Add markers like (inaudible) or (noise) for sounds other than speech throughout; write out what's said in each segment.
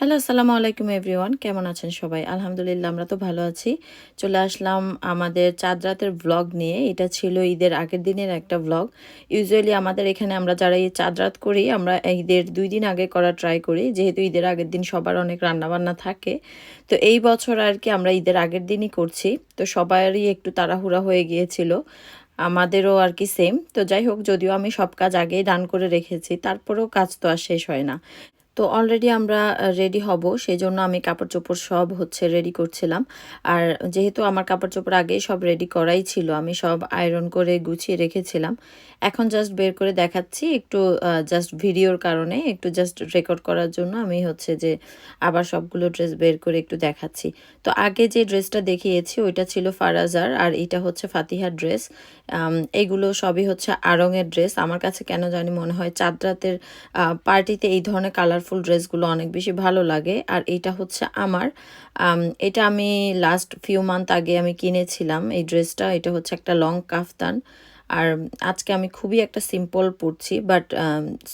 Hello আসসালামু আলাইকুম everyone কেমন আছেন সবাই? আলহামদুলিল্লাহ, আমরা তো ভালো আছি। চলে আসলাম আমাদের চাঁদ রাতের ব্লগ নিয়ে। এটা ছিল ঈদের আগের দিনের একটা ব্লগ ইউজুয়ালি আমাদের এখানে আমরা যারা এই চাঁদ রাত করি, আমরা ঈদের দুই দিন আগে করা ট্রাই করি। যেহেতু ঈদের আগের দিন সবার অনেক রান্নাবান্না থাকে। তো এই বছর আর কি আমরা ঈদের আগের দিনই করছি। তো সবারই একটু তাড়াহুড়া হয়ে গিয়েছিল। আমাদেরও আর কি সেম তো যাই হোক, যদিও আমি সব কাজ আগেই ডান করে রেখেছি, তারপরেও কাজ তো আর শেষ হয় না। তো অলরেডি আমরা রেডি হব সেই জন্য আমি কাপড় চোপড় সব হচ্ছে রেডি করছিলাম। আর যেহেতু আমার কাপড় চোপড় আগেই সব রেডি করাই ছিল, আমি সব আয়রন করে গুছিয়ে রেখেছিলাম। এখন জাস্ট বের করে দেখাচ্ছি, একটু জাস্ট ভিডিওর কারণে, একটু জাস্ট রেকর্ড করার জন্য আমি হচ্ছে যে আবার সবগুলো ড্রেস বের করে একটু দেখাচ্ছি। তো আগে যে ড্রেসটা দেখিয়েছি, ওইটা ছিল ফারাজার, আর এটা হচ্ছে ফাতিহার ড্রেস এগুলো সবই হচ্ছে আরঙের ড্রেস আমার কাছে কেন জানি মনে হয় চাঁদ রাতের পার্টিতে এই ধরনের কালারফুল ড্রেসগুলো অনেক বেশি ভালো লাগে। আর এটা হচ্ছে আমার। এটা আমি লাস্ট ফিউ মান্থ আগে আমি কিনেছিলাম এই ড্রেসটা এটা হচ্ছে একটা লং কাফতান আর আজকে আমি খুবই একটা সিম্পল পরছি বাট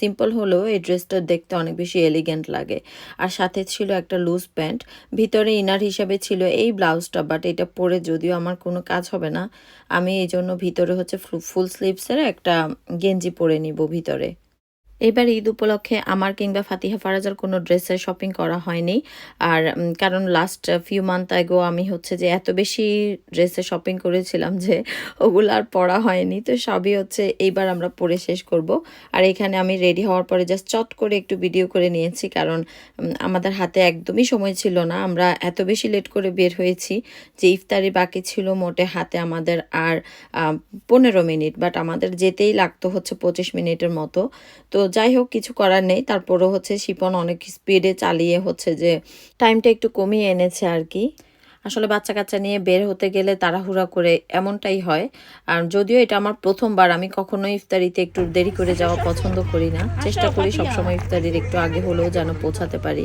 সিম্পল হলেও এই ড্রেসটা দেখতে অনেক বেশি এলিগেন্ট লাগে। আর সাথে ছিল একটা লুজ প্যান্ট ভিতরে ইনার হিসাবে ছিল এই ব্লাউজটা বাট এটা পরে যদিও আমার কোনো কাজ হবে না, আমি এই জন্য ভিতরে হচ্ছে ফুল স্লিভসের একটা গেঞ্জি পরে নিব ভিতরে। এবার ঈদ উপলক্ষে আমার কিংবা ফাতিহা ফারাজার কোনো ড্রেসের শপিং করা হয়নি। আর কারণ লাস্ট ফিউ মান্থ আগেও আমি হচ্ছে যে এত বেশি ড্রেসের শপিং করেছিলাম যে ওগুলো আর পরা হয়নি। তো সবই হচ্ছে এইবার আমরা পরে শেষ করব। আর এখানে আমি রেডি হওয়ার পরে জাস্ট চট করে একটু ভিডিও করে নিয়েছি কারণ আমাদের হাতে একদমই সময় ছিল না। আমরা এত বেশি লেট করে বের হয়েছি যে ইফতারি বাকি ছিল মোটে হাতে আমাদের আর পনেরো মিনিট বাট আমাদের যেতেই লাগতো হচ্ছে পঁচিশ মিনিটের মতো। তো যাই হোক কিছু করার নেই। তারপরও হচ্ছে শিপন অনেক স্পিডে চালিয়ে হচ্ছে যে টাইমটা একটু কমিয়ে এনেছে আর কি। আসলে বাচ্চা কাচ্চা নিয়ে বের হতে গেলে তাড়াহুড়া করে এমনটাই হয়। আর যদিও এটা আমার প্রথমবার আমি কখনোই ইফতারিতে একটু দেরি করে যাওয়া পছন্দ করি না। চেষ্টা করি সবসময় ইফতারির একটু আগে হলেও যেন পৌঁছাতে পারি।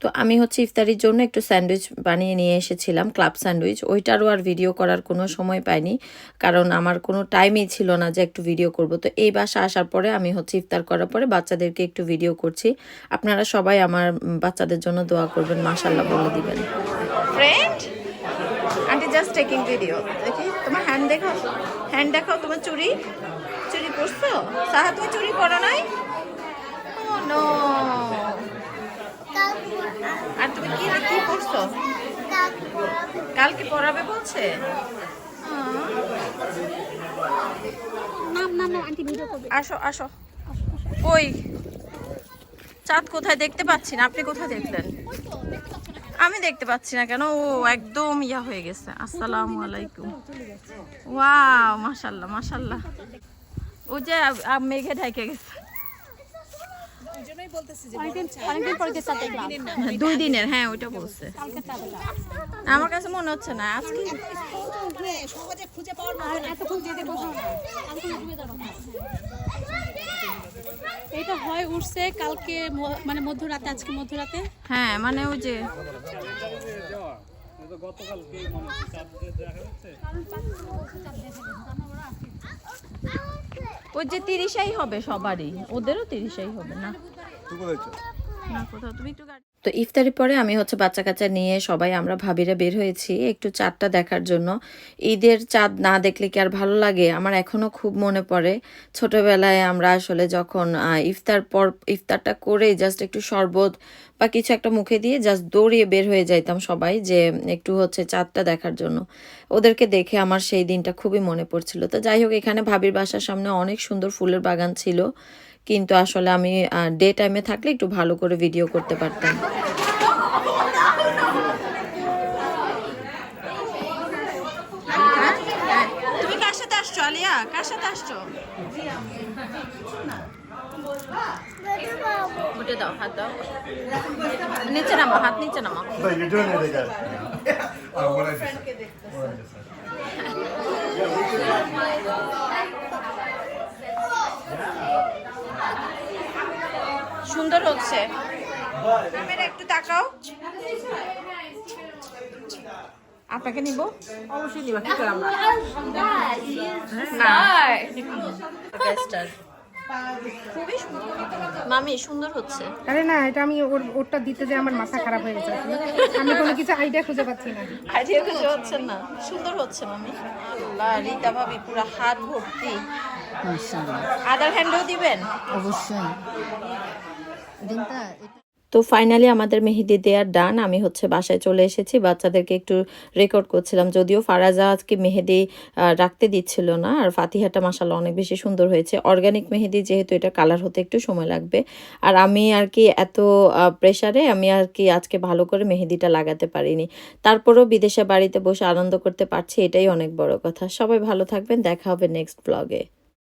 তো আমি হচ্ছে ইফতারির জন্য একটু স্যান্ডউইচ বানিয়ে নিয়ে এসেছিলাম, ক্লাব স্যান্ডউইচ। ওইটারও আর ভিডিও করার কোনো সময় পাইনি, কারণ আমার কোনো টাইমই ছিল না যে একটু ভিডিও করব। তো এই বাসা আসার পরে আমি হচ্ছে ইফতার করার পরে বাচ্চাদেরকে একটু ভিডিও করছি। আপনারা সবাই আমার বাচ্চাদের জন্য দোয়া করবেন মাশাল্লাহ বলে দিবেন। Friend aunty just taking video দেখি, তোমার হ্যান্ড দেখাও হ্যান্ড দেখাও, তোমার চুরি চুরি পরছো? সাহা, তুমি চুরি করো নাই ও নো আর তুমি কি কি পড়ছো কালকে পড়াবে বলছে? আসো আসো। কই? চাঁদ কোথায় দেখতে পাচ্ছি না আপনি কোথায় দেখলেন? আমি দেখতে পাচ্ছি না কেন ও একদম ইয়া হয়ে গেছে। আসসালামু আলাইকুম। ওয়াও মাশাল্লাহ মাশাল্লাহ ও যে মেঘে ঢেকে গেছে অনেকদিন অনেকদিন পরে যে সাথে দেখলাম দুই দিনের হ্যাঁ ওইটা বলছে। আমার কাছে মনে হচ্ছে না আজকে আর এতক্ষণ যেতে এটা হয় উঠছে কালকে মানে মধ্যরাতে আজকে মধ্যরাতে। হ্যাঁ মানে ওই যে ওই যে তিরিশাই হবে সবারই। ওদেরও তিরিশাই হবে না। না কোথাও। তুমি একটু তো ইফতারি পরে আমি হচ্ছে বাচ্চা কাচ্চা নিয়ে সবাই আমরা ভাবিরা বের হয়েছি একটু চাঁদটা দেখার জন্য। ঈদের চাঁদ না দেখলে কি আর ভালো লাগে? আমার এখনও খুব মনে পড়ে। ছোটবেলায় আমরা আসলে যখন ইফতার পর, ইফতারটা করে জাস্ট একটু শরবত বা কিছু একটা মুখে দিয়ে জাস্ট দৌড়িয়ে বের হয়ে যাইতাম সবাই যে একটু হচ্ছে চাঁদটা দেখার জন্য। ওদেরকে দেখে আমার সেই দিনটা খুবই মনে পড়ছিল। তো যাই হোক, এখানে ভাবির বাসার সামনে অনেক সুন্দর ফুলের বাগান ছিল। কিন্তু আসলে আমি ডে টাইমে থাকলে একটু ভালো করে ভিডিও করতে পারতাম। তুমি কার সাথে আসছো আলিয়া? কার সাথে আসছো? উঠে দাও হাত দাও। নিচে নামো হাত নিচে নামো। (laughs) (laughs) সুন্দর হচ্ছে। ক্যামেরা একটু তাকাও। আপনাকে নিব? অবশ্যই নিবা কি করে আমরা? খুবই সুন্দর মামি সুন্দর হচ্ছে। আরে না এটা আমি ওর ওরটা দিতে যে আমার মাথা খারাপ হয়ে গেছে। আমি কোনো কিছু আইডিয়া খুঁজে পাচ্ছি না। আইডিয়া খুশি হচ্ছেন না? সুন্দর হচ্ছে মামি। আল্লাহ রীতা ভাবি পুরো হাত ভর্তি। আদার হ্যান্ডও দিবেন? অবশ্যই। তো ফাইনালি আমাদের মেহেদি দেওয়ার ডান আমি হচ্ছে বাসায় চলে এসেছি, বাচ্চাদেরকে একটু রেকর্ড করছিলাম, যদিও ফারাজা আজকে মেহেদি রাখতে দিচ্ছিল না, আর ফাতিহাটা মাসাল্লাহ অনেক বেশি সুন্দর হয়েছে। অর্গানিক মেহেদি যেহেতু এটা কালার হতে একটু সময় লাগবে। আর আমি আর কি এত প্রেশারে আমি আর কি আজকে ভালো করে মেহেদিটা লাগাতে পারিনি। তারপরেও বিদেশে বাড়িতে বসে আনন্দ করতে পারছি, এটাই অনেক বড় কথা। সবাই ভালো থাকবেন, দেখা হবে নেক্সট ব্লগে